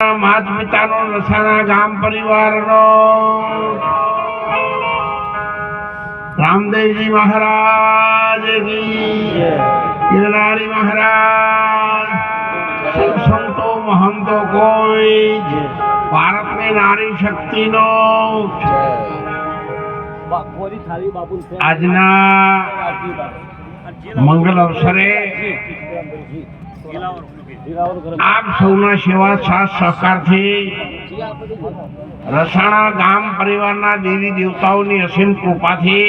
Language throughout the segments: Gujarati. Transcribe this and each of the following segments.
માત પિતાનો રસાણા ગામ પરિવારનો. રામદેવજી મહારાજ ગિરનારી મહારાજ. સંતો મહંતો કોઈ ભારતની નારી શક્તિનો. આજના મંગલ અવસરે આપ સૌના સેવા સાથ સહકારથી રસાણા ગામ પરિવારના દેવી દેવતાઓની અસીમ કૃપાથી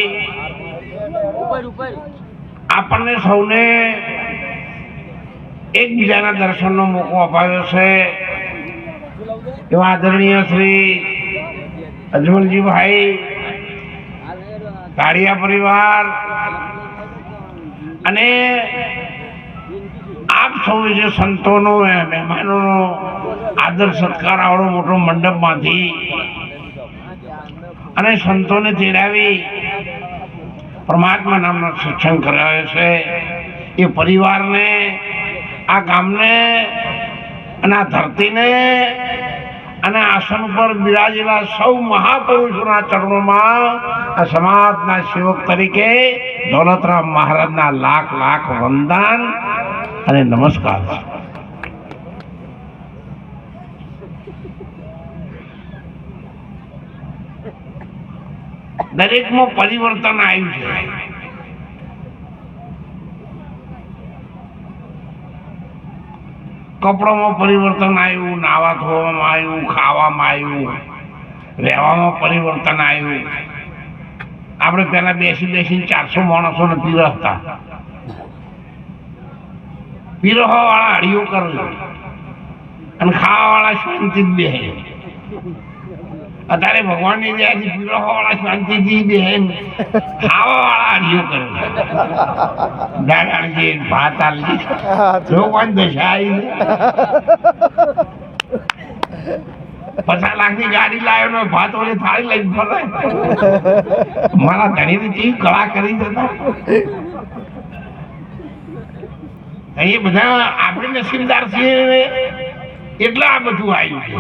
આપણને સૌને એકબીજાના દર્શનનો મોકો અપાવ્યો છે. એવા આદરણીય શ્રી અજમલજીભાઈ કાળિયા પરિવાર અને આપ જે સંતોનો મહેમાનોનો. આદર સત્કાર આવડો મોટો મંડપમાંથી. અને સંતોને તેડાવી પરમાત્મા નામનો સત્સંગ કરાવે છે. એ પરિવારને, આ ગામને અને આ ધરતીને અને આસન પર બિરાજેલા સૌ મહાપુરુષોના ચરણોમાં આ સમાજના સેવક તરીકે દોલતરામ મહારાજના લાખ લાખ વંદન અને નમસ્કાર. દરેકમાં પરિવર્તન આવ્યું છે. કપડામાં પરિવર્તન આવ્યું, નાવા ધોવામાં આવ્યું, ખાવામાં આવ્યું, રહેવામાં પરિવર્તન આવ્યું. આપણે પહેલા બેસી બેસીને ચારસો માણસોને પીરસતા પીરસવા વાળા હળીઓ કરે અને ખાવા વાળા શાંતિ બેહે અત્યારે ભગવાનની દયાથી પીરસવા વાળા શાંતિથી બેહે ને ખાવા વાળા હળીઓ કરે દાળ ભાત આલજી. ભગવાન દશા આવી પચાસ લાખની ગાડી લાવ્યો ને ભાત ઓલી થાળી લઈને ફરે. મારા ધણીની ચીજ કળા કરી જતા. એ બધા આપણે નસીબદાર છીએ એટલે આ બધું આવ્યું છે.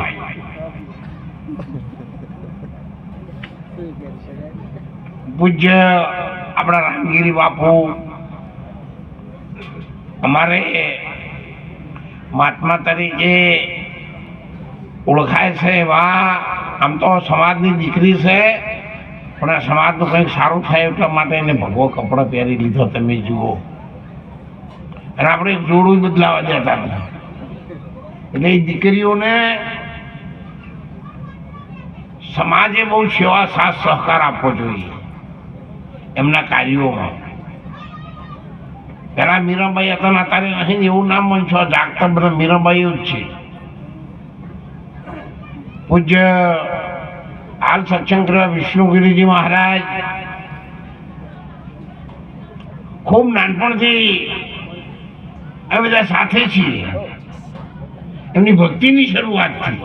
પૂજ્ય આપણા રામગીરી બાપુ, અમારે મહાત્મા તરીકે ઓળખાય છે એવા આમ તો સમાજની દીકરી છે, પણ આ સમાજનું કંઈક સારું થાય એટલા માટે એને ભગવો કપડાં પહેરી લીધો, તમે જુઓ. અને આપણે એક જોડું બદલાવા નથી એટલે એ દીકરીઓને સમાજે બહુ સેવા સાથ સહકાર આપવો જોઈએ એમના કાર્યોમાં. પેલા મીરાબાઈ હતા ને તારે અહીં એવું નામ મનશો જાગતા બધા મીરાબાઈ જ છે. પૂજ્ય હાલ સત્સંગ વિષ્ણુગીરીજી મહારાજ ખૂબ નાનપણથી અમે બધા સાથે છીએ. એમની ભક્તિની શરૂઆત થઈ.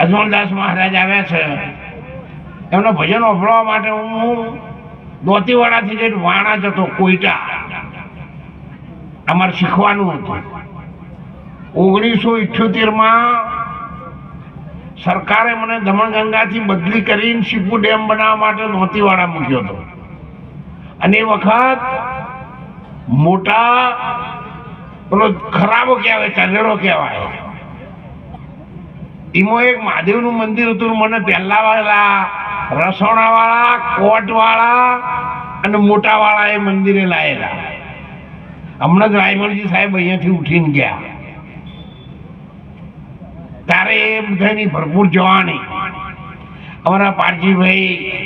અજમલદાસ મહારાજ આવ્યા છે. એમનો ભજન ઓફળવા માટે હું દોતીવાડાથી જઈને વાણા જતો કોઈટા અમારે શીખવાનું હતું. ઓગણીસો ઇઠ્યોતેરમાં સરકારે મને દમણગંગાથી બદલી કરીને શીપુ ડેમ બનાવવા માટે દોતીવાડા મૂક્યો હતો. અને એ વખત મોટા પેલો ખરાબો કહેવાય, ચંદડો કહેવાય. એમાં એક મહાદેવનું મંદિર હતું મને પહેલા વાળા રસોણા વાળા કોટ વાળા અને મોટા વાળા એ મંદિરે લાયેલા. હમણાં જ રાયમલજી સાહેબ અહીંયાથી ઉઠીને ગયા. તારે એ બધાની ભરપૂર જવાની. અમારા પારજીભાઈ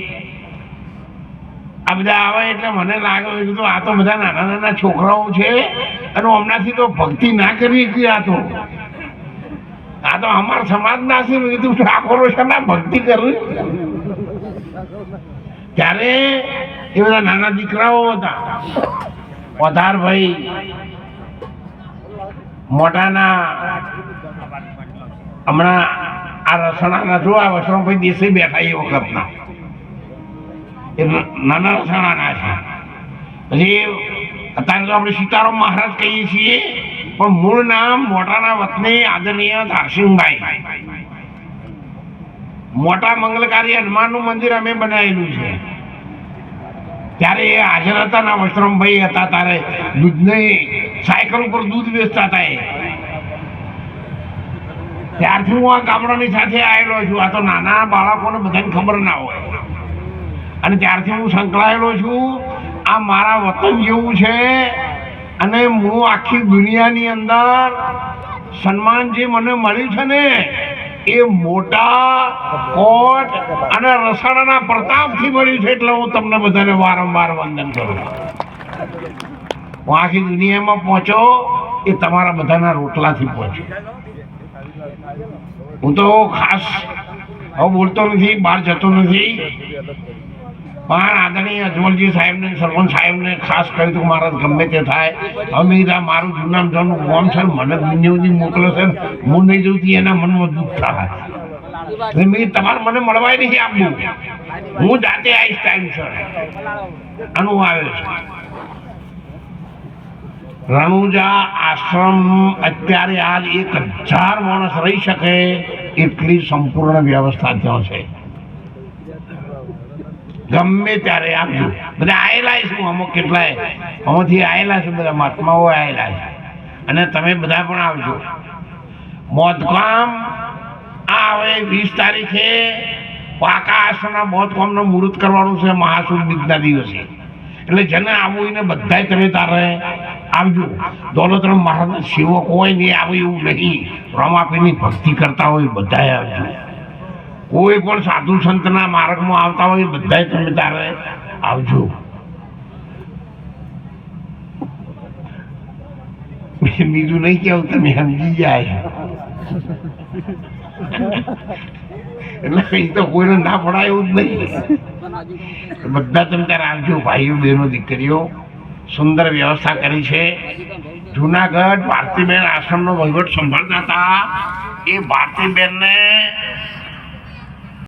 આ બધા આવે એટલે મને લાગે મેં આ તો બધા નાના નાના છોકરાઓ છે અને હમણાંથી તો ભક્તિ ના કરી કે આ તો? આ તો અમારા સમાજ ના છે કીધું, ઠાકોરો છે ના ભક્તિ કરવી ત્યારે એ બધા નાના દીકરાઓ હતા. વધારભાઈ મોટાના હમણાં આ રસણાના જો આ વસણભાઈ દેશે બેઠા એ વખતના. એ નાના રસણાના છે. પછી અત્યારે તો આપણે સીતારામ મહારાજ કહીએ છીએ, પણ મૂળ નામ મોટાના વતની આદરણીય ધારસિંહભાઈ. મોટા મંગલકારી હનુમાનનું મંદિર અમે બનાવેલું છે. ત્યારે એ હાજર હતા ના વસ્ત્રમભાઈ હતા, ત્યારે દૂધને સાયકલ ઉપર દૂધ વેચતા હતા એ. ત્યારથી હું આ ગામડાની સાથે આવેલો છું. આ તો નાના બાળકોને બધાને ખબર ના હોય. અને ત્યારથી હું સંકળાયેલો છું. આ મારા વતન જેવું છે. અને હું આખી દુનિયાની અંદર સન્માન જે મને મળ્યું છે ને, એ મોટા કોટ અને રસાડાના પ્રતાપથી મળ્યું છે એટલે હું તમને બધાને વારંવાર વંદન કરું હું આખી દુનિયામાં પહોંચો, એ તમારા બધાના રોટલાથી પહોંચો. હું તો ખાસ હવે બોલતો નથી, બહાર જતો નથી. પણ આદરણીય અજમલજી સાહેબને સરપંચ સાહેબને, ખાસ કહ્યું હતું મારા ગમે તે થાય. અમે મારું જૂનામ જવાનું કોમ છે મને દુનિયા મોકલો છે હું નહીં જોતી એના મનમાં દુઃખ થાય. તમારે મને મળવાય નહીં આપવું હું જાતે આવીશ ટાઈમ સર આનું આવે છે. રણુજા આશ્રમ અત્યારે હાલ એક હજાર માણસ રહી શકે, એટલી સંપૂર્ણ વ્યવસ્થા ત્યાં છે. ગમે ત્યારે આપજો. બધા આવેલા છું અમુક કેટલાય. અમુથી આવેલા છે બધા મહાત્માઓ આવેલા છે અને તમે બધા પણ આવજો. મોદકામ આ હવે વીસ તારીખે પાકા આશ્રમના મોદકામનું મુહૂર્ત કરવાનું છે મહાસુદ બીજના દિવસે. એટલે જેને આવું એને બધાય તમે તારે આવજો. દોલતરામ મહારાજના સેવક હોય ને આવે એવું નહીં. રમાપીની ભક્તિ કરતા હોય બધાય આવજો. કોઈ પણ સાધુ સંતના માર્ગમાં આવતા હોય બધાય તમે તારે આવજો. બીજું નહીં કેવું, તમે સમજી જાય. એટલે કઈ તો કોઈને ના પડાય એવું જ નહીં. બધા તમે ત્યારે આવજો, ભાઈઓ, બહેનો, દીકરીઓ. સુંદર વ્યવસ્થા કરી છે. જુનાગઢ ભારતીબેન આશ્રમનો વહીવટ સંભાળતા હતા. એ ભારતીબેનને